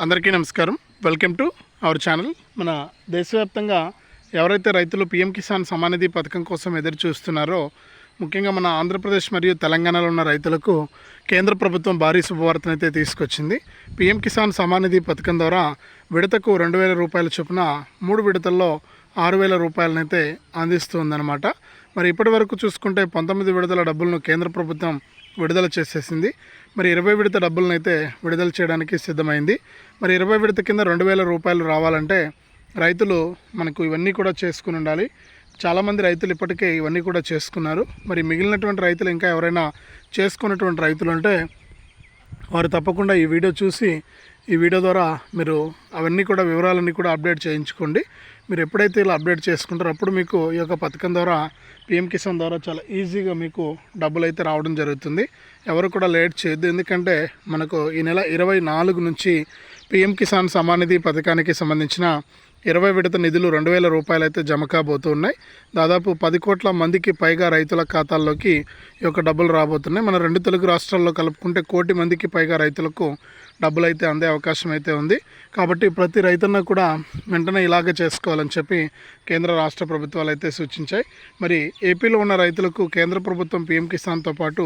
అందరికీ నమస్కారం. Welcome to our channel మన దేశవ్యాప్తంగా ఎవరైతే రైతులు పిఎం కిసాన్ సమానిధి పథకం కోసం ఎదురు చూస్తున్నారో ముఖ్యంగా మన ఆంధ్రప్రదేశ్ మరియు తెలంగాణలో ఉన్న రైతులకు కేంద్ర ప్రభుత్వం భారీ శుభవార్తనైతే తీసుకొచ్చింది. పిఎం కిసాన్ సమానిధి పథకం ద్వారా విడతకు రెండు వేల రూపాయల చొప్పున మూడు విడతల్లో ఆరు వేల రూపాయలనైతే అందిస్తుందన్నమాట. మరి ఇప్పటి వరకు చూసుకుంటే పంతొమ్మిది విడతల డబ్బులను కేంద్ర ప్రభుత్వం విడుదల చేసేసింది. మరి ఇరవై విడత డబ్బులను అయితే విడుదల చేయడానికి సిద్ధమైంది. మరి ఇరవై విడత కింద రెండు వేల రూపాయలు రావాలంటే రైతులు మనకు ఇవన్నీ కూడా చేసుకుని ఉండాలి. చాలామంది రైతులు ఇప్పటికే ఇవన్నీ కూడా చేసుకున్నారు. మరి మిగిలినటువంటి రైతులు ఇంకా ఎవరైనా చేసుకున్నటువంటి రైతులు ఉంటే వారు తప్పకుండా ఈ వీడియో చూసి ఈ వీడియో ద్వారా మీరు అవన్నీ కూడా వివరాలన్నీ కూడా అప్డేట్ చేయించుకోండి. మీరు ఎప్పుడైతే ఇలా అప్డేట్ చేసుకుంటారో అప్పుడు మీకు ఈ యొక్క పథకం ద్వారా పిఎం కిసాన్ ద్వారా చాలా ఈజీగా మీకు డబ్బులు అయితే రావడం జరుగుతుంది. ఎవరు కూడా లేట్ చేయొద్దు. ఎందుకంటే మనకు ఈ నెల ఇరవై నాలుగు నుంచి పిఎం కిసాన్ సమానిధి పథకానికి సంబంధించిన ఇరవై విడత నిధులు రెండు వేల రూపాయలు అయితే జమ కాబోతున్నాయి. దాదాపు పది కోట్ల మందికి పైగా రైతుల ఖాతాల్లోకి ఈ యొక్క డబ్బులు రాబోతున్నాయి. మన రెండు తెలుగు రాష్ట్రాల్లో కలుపుకుంటే కోటి మందికి పైగా రైతులకు డబ్బులు అయితే అందే అవకాశం అయితే ఉంది. కాబట్టి ప్రతి రైతున్న కూడా వెంటనే ఇలాగే చేసుకోవాలని చెప్పి కేంద్ర రాష్ట్ర ప్రభుత్వాలు అయితే సూచించాయి. మరి ఏపీలో ఉన్న రైతులకు కేంద్ర ప్రభుత్వం పీఎం కిసాన్తో పాటు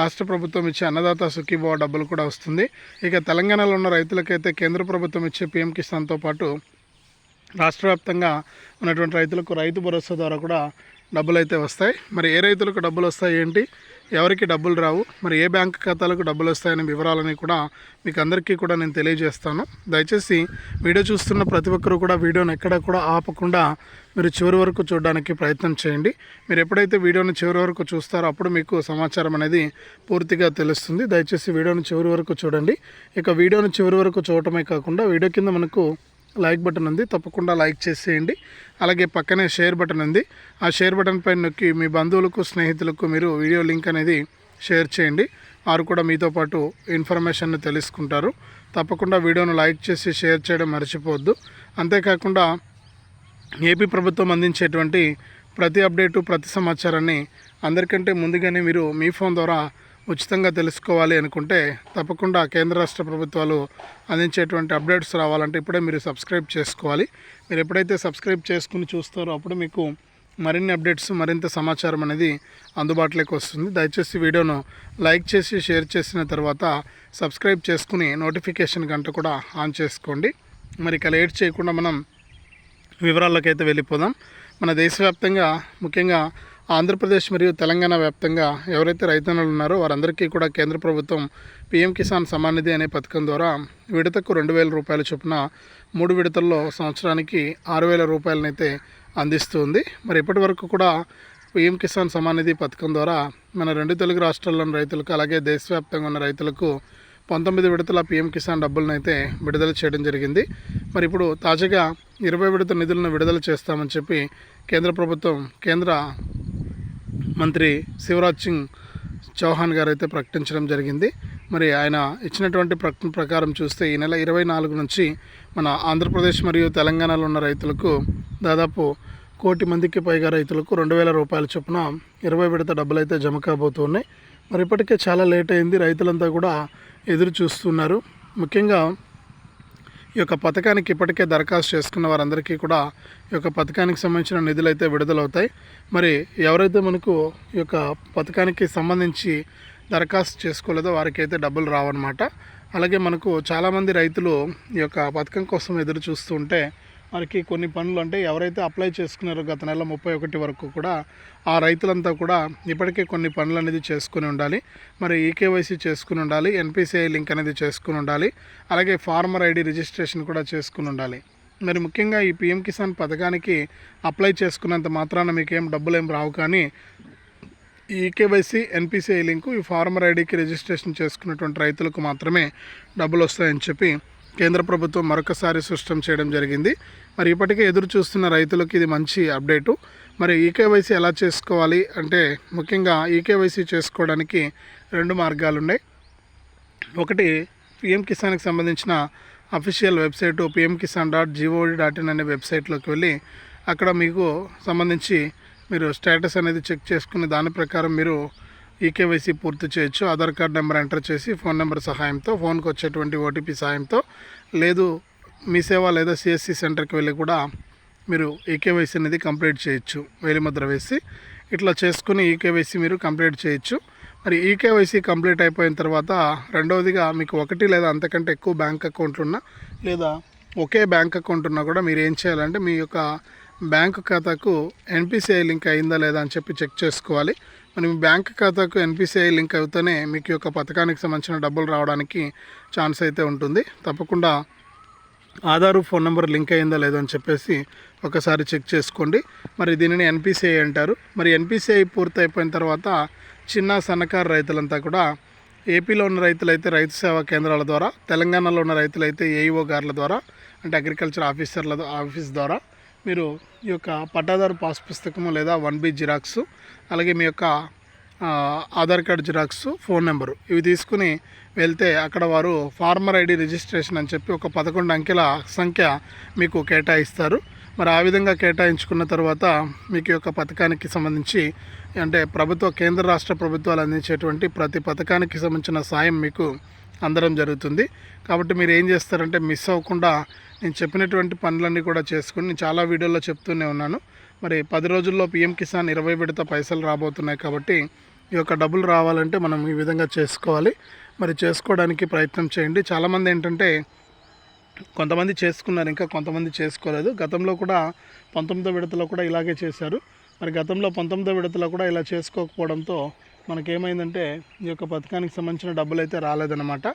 రాష్ట్ర ప్రభుత్వం ఇచ్చే అన్నదాత సుఖీభావ డబ్బులు కూడా వస్తుంది. ఇక తెలంగాణలో ఉన్న రైతులకైతే కేంద్ర ప్రభుత్వం ఇచ్చే పీఎం కిసాన్తో పాటు రాష్ట్ర వ్యాప్తంగా ఉన్నటువంటి రైతులకు రైతు భరోసా ద్వారా కూడా డబ్బులు అయితే వస్తాయి. మరి ఏ రైతులకు డబ్బులు వస్తాయి ఏంటి? ఎవరికి డబ్బులు రావు? మరి ఏ బ్యాంక్ ఖాతాలకు డబ్బులు వస్తాయనే వివరాలని కూడా మీకు అందరికీ కూడా నేను తెలియజేస్తాను. దయచేసి వీడియో చూస్తున్న ప్రతి ఒక్కరూ కూడా వీడియోని ఎక్కడ కూడా ఆపకుండా మీరు చివరి వరకు చూడడానికి ప్రయత్నం చేయండి. మీరు ఎప్పుడైతే వీడియోని చివరి వరకు చూస్తారో అప్పుడు మీకు సమాచారం అనేది పూర్తిగా తెలుస్తుంది. దయచేసి వీడియోని చివరి వరకు చూడండి. ఇక వీడియోని చివరి వరకు చూడటమే కాకుండా వీడియో కింద మనకు లైక్ బటన్ ఉంది తప్పకుండా లైక్ చేసేయండి. అలాగే పక్కనే షేర్ బటన్ ఉంది. ఆ షేర్ బటన్ పైన నొక్కి మీ బంధువులకు స్నేహితులకు మీరు వీడియో లింక్ అనేది షేర్ చేయండి. వారు కూడా మీతో పాటు ఇన్ఫర్మేషన్ తెలుసుకుంటారు. తప్పకుండా వీడియోను లైక్ చేసి షేర్ చేయడం మర్చిపోవద్దు. అంతేకాకుండా ఏపీ ప్రభుత్వం అందించేటువంటి ప్రతి అప్డేటు ప్రతి సమాచారాన్ని అందరికంటే ముందుగానే మీరు మీ ఫోన్ ద్వారా ఉచితంగా తెలుసుకోవాలి అనుకుంటే తప్పకుండా కేంద్ర రాష్ట్ర ప్రభుత్వాలు అందించేటువంటి అప్డేట్స్ రావాలంటే ఇప్పుడే మీరు సబ్స్క్రైబ్ చేసుకోవాలి. మీరు ఎప్పుడైతే సబ్స్క్రైబ్ చేసుకుని చూస్తారో అప్పుడు మీకు మరిన్ని అప్డేట్స్ మరింత సమాచారం అనేది అందుబాటులోకి వస్తుంది. దయచేసి వీడియోను లైక్ చేసి షేర్ చేసిన తర్వాత సబ్స్క్రైబ్ చేసుకుని నోటిఫికేషన్ గంట కూడా ఆన్ చేసుకోండి. మరి ఇక లేట్ చేయకుండా మనం వివరాల్లోకి అయితే వెళ్ళిపోదాం. మన దేశవ్యాప్తంగా ముఖ్యంగా ఆంధ్రప్రదేశ్ మరియు తెలంగాణ వ్యాప్తంగా ఎవరైతే రైతన్నులు ఉన్నారో వారందరికీ కూడా కేంద్ర ప్రభుత్వం పీఎం కిసాన్ సమాన్ నిధి అనే పథకం ద్వారా విడతకు రెండు వేల రూపాయల చొప్పున మూడు విడతల్లో సంవత్సరానికి ఆరు వేల రూపాయలనైతే అందిస్తుంది. మరి ఇప్పటి వరకు కూడా పీఎం కిసాన్ సమాన్ నిధి పథకం ద్వారా మన రెండు తెలుగు రాష్ట్రాల్లోని రైతులకు అలాగే దేశవ్యాప్తంగా ఉన్న రైతులకు పంతొమ్మిది విడతల పీఎం కిసాన్ డబ్బులను అయితే విడుదల చేయడం జరిగింది. మరి ఇప్పుడు తాజాగా ఇరవై విడత నిధులను విడుదల చేస్తామని చెప్పి కేంద్ర ప్రభుత్వం కేంద్ర మంత్రి శివరాజ్ సింగ్ చౌహాన్ గారు అయితే ప్రకటించడం జరిగింది. మరి ఆయన ఇచ్చినటువంటి ప్రకటన ప్రకారం చూస్తే ఈ నెల ఇరవై నాలుగు నుంచి మన ఆంధ్రప్రదేశ్ మరియు తెలంగాణలో ఉన్న రైతులకు దాదాపు కోటి మందికి పైగా రైతులకు రెండు వేల రూపాయల చొప్పున ఇరవై విడత డబ్బులు అయితే జమ కాబోతున్నాయి. మరి ఇప్పటికే చాలా లేట్ అయింది. రైతులంతా కూడా ఎదురు చూస్తున్నారు. ముఖ్యంగా ఈ యొక్క పథకానికి ఇప్పటికే దరఖాస్తు చేసుకున్న వారందరికీ కూడా ఈ యొక్క పథకానికి సంబంధించిన నిధులు అయితే విడుదలవుతాయి. మరి ఎవరైతే మనకు ఈ యొక్క పథకానికి సంబంధించి దరఖాస్తు చేసుకోలేదో వారికి అయితే డబ్బులు రావన్నమాట. అలాగే మనకు చాలామంది రైతులు ఈ యొక్క పథకం కోసం ఎదురు చూస్తుంటే వారికి కొన్ని పనులు అంటే ఎవరైతే అప్లై చేసుకున్నారో గత నెల ముప్పై ఒకటి వరకు కూడా ఆ రైతులంతా కూడా ఇప్పటికే కొన్ని పనులు అనేది చేసుకుని ఉండాలి. మరి ఈకేవైసీ చేసుకుని ఉండాలి ఎన్పిసిఐ లింక్ అనేది చేసుకుని ఉండాలి అలాగే ఫార్మర్ ఐడి రిజిస్ట్రేషన్ కూడా చేసుకుని ఉండాలి. మరి ముఖ్యంగా ఈ పిఎం కిసాన్ పథకానికి అప్లై చేసుకున్నంత మాత్రాన మీకేం డబ్బులు ఏం రావు కానీ ఈ ఈకేవైసీ ఎన్పిసిఐ లింకు ఈ ఫార్మర్ ఐడికి రిజిస్ట్రేషన్ చేసుకున్నటువంటి రైతులకు మాత్రమే డబ్బులు వస్తాయని చెప్పి కేంద్ర ప్రభుత్వం మరొకసారి స్పష్టం చేయడం జరిగింది. మరి ఇప్పటికే ఎదురు చూస్తున్న రైతులకు ఇది మంచి అప్డేటు. మరి ఈకేవైసీ ఎలా చేసుకోవాలి? అంటే ముఖ్యంగా ఈకేవైసీ చేసుకోవడానికి రెండు మార్గాలు ఉన్నాయి ఒకటి పిఎం కిసాన్కి సంబంధించిన official website PM Kisan dot GOD dot in అనే వెబ్సైట్లోకి వెళ్ళి అక్కడ మీకు సంబంధించి మీరు స్టేటస్ అనేది చెక్ చేసుకుని దాని ప్రకారం మీరు ఈకేవైసీ పూర్తి చేయొచ్చు. ఆధార్ కార్డ్ నెంబర్ ఎంటర్ చేసి ఫోన్ నెంబర్ సహాయంతో ఫోన్కి వచ్చేటువంటి ఓటీపీ సహాయంతో లేదు మీ సేవ లేదా సిఎస్సి సెంటర్కి వెళ్ళి కూడా మీరు ఈకేవైసీ అనేది కంప్లీట్ చేయొచ్చు. వేలిముద్ర వేసి ఇట్లా చేసుకుని ఈకేవైసీ మీరు కంప్లీట్ చేయొచ్చు. మరి ఈకేవైసీ కంప్లీట్ అయిపోయిన తర్వాత రెండవదిగా మీకు ఒకటి లేదా అంతకంటే ఎక్కువ బ్యాంక్ అకౌంట్లు ఉన్నా లేదా ఒకే బ్యాంక్ అకౌంట్ ఉన్నా కూడా మీరు ఏం చేయాలంటే మీ యొక్క బ్యాంకు ఖాతాకు ఎన్పిసిఐ లింక్ అయిందా లేదా అని చెప్పి చెక్ చేసుకోవాలి. మరి మీ బ్యాంక్ ఖాతాకు ఎన్పిసిఐ లింక్ అవుతూనే మీకు యొక్క పథకానికి సంబంధించిన డబ్బులు రావడానికి ఛాన్స్ అయితే ఉంటుంది. తప్పకుండా ఆధారు ఫోన్ నెంబర్ లింక్ అయిందా లేదో అని చెప్పేసి ఒకసారి చెక్ చేసుకోండి. మరి దీనిని ఎన్పిసిఐ అంటారు. మరి ఎన్పిసిఐ పూర్తయిపోయిన తర్వాత చిన్న సన్నకారు రైతులంతా కూడా ఏపీలో ఉన్న రైతులైతే రైతు సేవా కేంద్రాల ద్వారా తెలంగాణలో ఉన్న రైతులైతే ఏఈఓ గార్ల ద్వారా అంటే అగ్రికల్చర్ ఆఫీసర్ల ఆఫీస్ ద్వారా మీరు ఈ యొక్క పట్టాదారు పాస్ పుస్తకము లేదా వన్ బి జిరాక్స్ అలాగే మీ యొక్క Aadhaar card xerox phone number ఇవి తీసుకుని వెళ్తే అక్కడ వారు ఫార్మర్ ఐడి రిజిస్ట్రేషన్ అని చెప్పి ఒక పదకొండు అంకెల సంఖ్య మీకు కేటాయిస్తారు. మరి ఆ విధంగా కేటాయించుకున్న తర్వాత మీకు యొక్క పథకానికి సంబంధించి అంటే ప్రభుత్వ కేంద్ర రాష్ట్ర ప్రభుత్వాలు అందించేటువంటి ప్రతి పథకానికి సంబంధించిన సాయం మీకు అందడం జరుగుతుంది. కాబట్టి మీరు ఏం చేస్తారంటే మిస్ అవ్వకుండా నేను చెప్పినటువంటి పనులన్నీ కూడా చేసుకుని నేను చాలా వీడియోల్లో చెప్తూనే ఉన్నాను. మరి పది రోజుల్లో పిఎం కిసాన్ ఇరవై విడత పైసలు రాబోతున్నాయి కాబట్టి ఈ యొక్క డబ్బులు రావాలంటే మనం ఈ విధంగా చేసుకోవాలి. మరి చేసుకోవడానికి ప్రయత్నం చేయండి. చాలామంది ఏంటంటే కొంతమంది చేసుకున్నారు ఇంకా కొంతమంది చేసుకోలేదు. గతంలో కూడా పంతొమ్మిదో విడతలో కూడా ఇలాగే చేశారు. మరి గతంలో పంతొమ్మిదో విడతలో కూడా ఇలా చేసుకోకపోవడంతో మనకేమైందంటే ఈ యొక్క పథకానికి సంబంధించిన డబ్బులు అయితే రాలేదన్నమాట.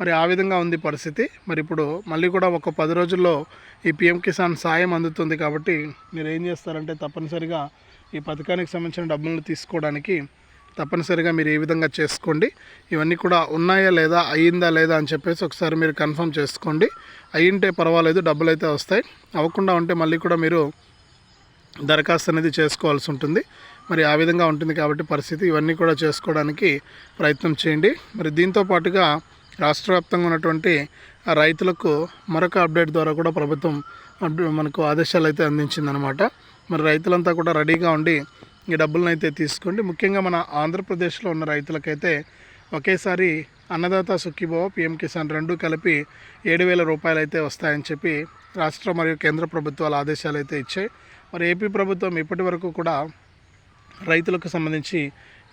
మరి ఆ విధంగా ఉంది పరిస్థితి. మరి ఇప్పుడు మళ్ళీ కూడా ఒక పది రోజుల్లో ఈ పిఎం కిసాన్ సాయం అందుతుంది కాబట్టి మీరు ఏం చేస్తారంటే తప్పనిసరిగా ఈ పథకానికి సంబంధించిన డబ్బులను తీసుకోవడానికి తప్పనిసరిగా మీరు ఏ విధంగా చేసుకోండి. ఇవన్నీ కూడా ఉన్నాయా లేదా అయ్యిందా లేదా అని చెప్పేసి ఒకసారి మీరు కన్ఫర్మ్ చేసుకోండి. అయ్యింటే పర్వాలేదు డబ్బులు అయితే వస్తాయి. అవ్వకుండా ఉంటే మళ్ళీ కూడా మీరు దరఖాస్తు అనేది చేసుకోవాల్సి ఉంటుంది. మరి ఆ విధంగా ఉంటుంది కాబట్టి పరిస్థితి. ఇవన్నీ కూడా చేసుకోవడానికి ప్రయత్నం చేయండి. మరి దీంతో పాటుగా రాష్ట్ర వ్యాప్తంగా ఉన్నటువంటి ఆ రైతులకు మరొక అప్డేట్ ద్వారా కూడా ప్రభుత్వం మనకు ఆదేశాలు అయితే అందించిందనమాట మరి రైతులంతా కూడా రెడీగా ఉండి ఈ డబ్బులను అయితే తీసుకోండి. ముఖ్యంగా మన ఆంధ్రప్రదేశ్లో ఉన్న రైతులకైతే ఒకేసారి అన్నదాత సుఖీభవ పిఎం కిసాన్ రెండు కలిపి ఏడు వేల రూపాయలు అయితే వస్తాయని చెప్పి రాష్ట్ర మరియు కేంద్ర ప్రభుత్వాలు ఆదేశాలు అయితే ఇచ్చాయి. మరి ఏపీ ప్రభుత్వం ఇప్పటి వరకు కూడా రైతులకు సంబంధించి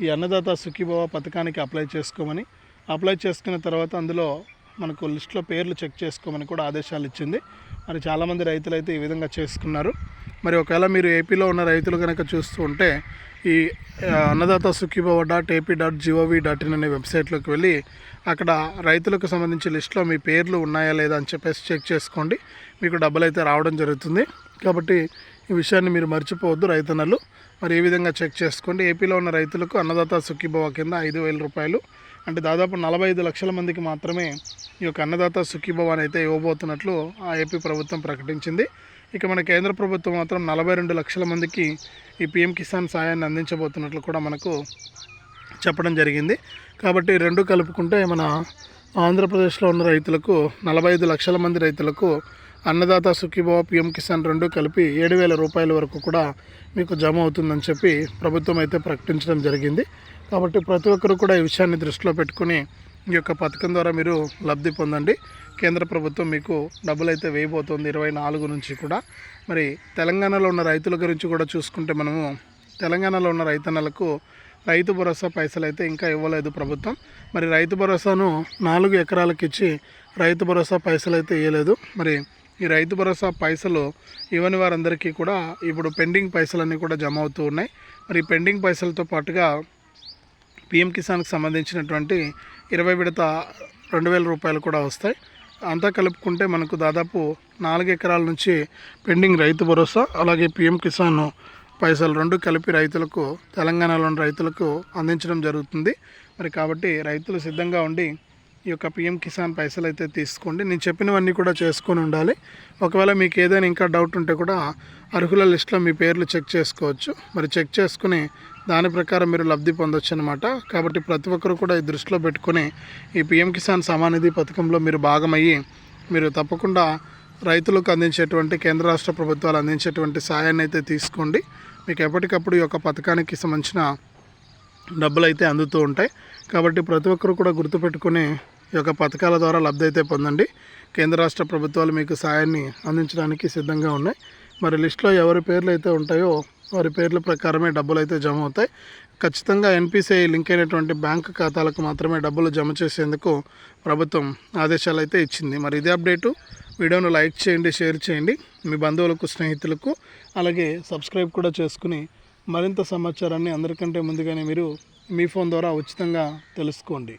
ఈ అన్నదాత సుఖీభవ పథకానికి అప్లై చేసుకోమని అప్లై చేసుకున్న తర్వాత అందులో మనకు లిస్ట్లో పేర్లు చెక్ చేసుకోమని కూడా ఆదేశాలు ఇచ్చింది. మరి చాలామంది రైతులు అయితే ఈ విధంగా చేసుకున్నారు. మరి ఒకవేళ మీరు ఏపీలో ఉన్న రైతులు కనుక చూస్తూ ఉంటే ఈ Annadata Sukhibhava dot AP dot gov dot in అనే వెబ్సైట్లోకి వెళ్ళి అక్కడ రైతులకు సంబంధించి లిస్ట్లో మీ పేర్లు ఉన్నాయా లేదా అని చెప్పేసి చెక్ చేసుకోండి. మీకు డబ్బులు అయితే రావడం జరుగుతుంది. కాబట్టి ఈ విషయాన్ని మీరు మర్చిపోవద్దు రైతన్నలు. మరి ఏ విధంగా చెక్ చేసుకోండి? ఏపీలో ఉన్న రైతులకు అన్నదాత సుఖీభవ కింద ఐదు వేల రూపాయలు. అంటే దాదాపు నలభై ఐదు లక్షల మందికి మాత్రమే ఈ యొక్క అన్నదాత సుఖీభవ అయితే ఇవ్వబోతున్నట్లు ఆ ఏపీ ప్రభుత్వం ప్రకటించింది. ఇక మన కేంద్ర ప్రభుత్వం మాత్రం నలభై రెండు లక్షల మందికి ఈ పిఎం కిసాన్ సాయాన్ని అందించబోతున్నట్లు కూడా మనకు చెప్పడం జరిగింది. కాబట్టి రెండు కలుపుకుంటే మన ఆంధ్రప్రదేశ్లో ఉన్న రైతులకు నలభై ఐదు లక్షల మంది రైతులకు అన్నదాత సుఖీభావ పిఎం కిసాన్ రెండు కలిపి ఏడు వేల రూపాయల వరకు కూడా మీకు జమ అవుతుందని చెప్పి ప్రభుత్వం అయితే ప్రకటించడం జరిగింది. కాబట్టి ప్రతి ఒక్కరు కూడా ఈ విషయాన్ని దృష్టిలో పెట్టుకుని ఈ యొక్క పథకం ద్వారా మీరు లబ్ధి పొందండి. కేంద్ర ప్రభుత్వం మీకు డబ్బులు అయితే వేయబోతోంది ఇరవై నాలుగు నుంచి కూడా. మరి తెలంగాణలో ఉన్న రైతుల గురించి కూడా చూసుకుంటే మనము తెలంగాణలో ఉన్న రైతన్నలకు రైతు భరోసా పైసలు అయితే ఇంకా ఇవ్వలేదు ప్రభుత్వం. మరి రైతు భరోసాను నాలుగు ఎకరాలకు ఇచ్చి రైతు భరోసా పైసలు అయితే ఇవ్వలేదు మరి ఈ రైతు భరోసా పైసలు ఇవ్వని వారందరికీ కూడా ఇప్పుడు పెండింగ్ పైసలన్నీ కూడా జమ అవుతూ ఉన్నాయి. మరి పెండింగ్ పైసలతో పాటుగా పిఎం కిసాన్కి సంబంధించినటువంటి ఇరవై విడత రెండు వేల రూపాయలు కూడా వస్తాయి. అంతా కలుపుకుంటే మనకు దాదాపు నాలుగు ఎకరాల నుంచి పెండింగ్ రైతు భరోసా అలాగే పిఎం కిసాన్ పైసలు రెండు కలిపి రైతులకు తెలంగాణలోని రైతులకు అందించడం జరుగుతుంది. మరి కాబట్టి రైతులు సిద్ధంగా ఉండి ఈ యొక్క పిఎం కిసాన్ పైసలు అయితే తీసుకోండి. నేను చెప్పినవన్నీ కూడా చేసుకొని ఉండాలి. ఒకవేళ మీకు ఏదైనా ఇంకా డౌట్ ఉంటే కూడా అర్హుల లిస్ట్లో మీ పేర్లు చెక్ చేసుకోవచ్చు. మరి చెక్ చేసుకుని దాని ప్రకారం మీరు లబ్ధి పొందొచ్చు అనమాట కాబట్టి ప్రతి ఒక్కరు కూడా ఈ దృష్టిలో పెట్టుకుని ఈ పిఎం కిసాన్ సమానిధి పథకంలో మీరు భాగమయ్యి మీరు తప్పకుండా రైతులకు అందించేటువంటి కేంద్ర రాష్ట్ర ప్రభుత్వాలు అందించేటువంటి సాయాన్ని అయితే తీసుకోండి. మీకు ఎప్పటికప్పుడు ఈ యొక్క పథకానికి సంబంధించిన డబ్బులు అయితే అందుతూ ఉంటాయి. కాబట్టి ప్రతి ఒక్కరు కూడా గుర్తుపెట్టుకుని ఈ యొక్క పథకాల ద్వారా లబ్ధి అయితే పొందండి. కేంద్ర రాష్ట్ర ప్రభుత్వాలు మీకు సాయాన్ని అందించడానికి సిద్ధంగా ఉన్నాయి. మరి లిస్టులో ఎవరి పేర్లు అయితే ఉంటాయో వారి పేర్ల ప్రకారమే డబ్బులు అయితే జమ అవుతాయి. ఖచ్చితంగా ఎన్పిసిఐ లింక్ అయినటువంటి బ్యాంక్ ఖాతాలకు మాత్రమే డబ్బులు జమ చేసేందుకు ప్రభుత్వం ఆదేశాలు అయితే ఇచ్చింది. మరి ఇదే అప్డేటు. వీడియోను లైక్ చేయండి షేర్ చేయండి. మీ బంధువులకు స్నేహితులకు అలాగే సబ్స్క్రైబ్ కూడా చేసుకుని మరింత సమాచారాన్ని అందరికంటే ముందుగానే మీరు మీ ఫోన్ ద్వారా ఉచితంగా తెలుసుకోండి.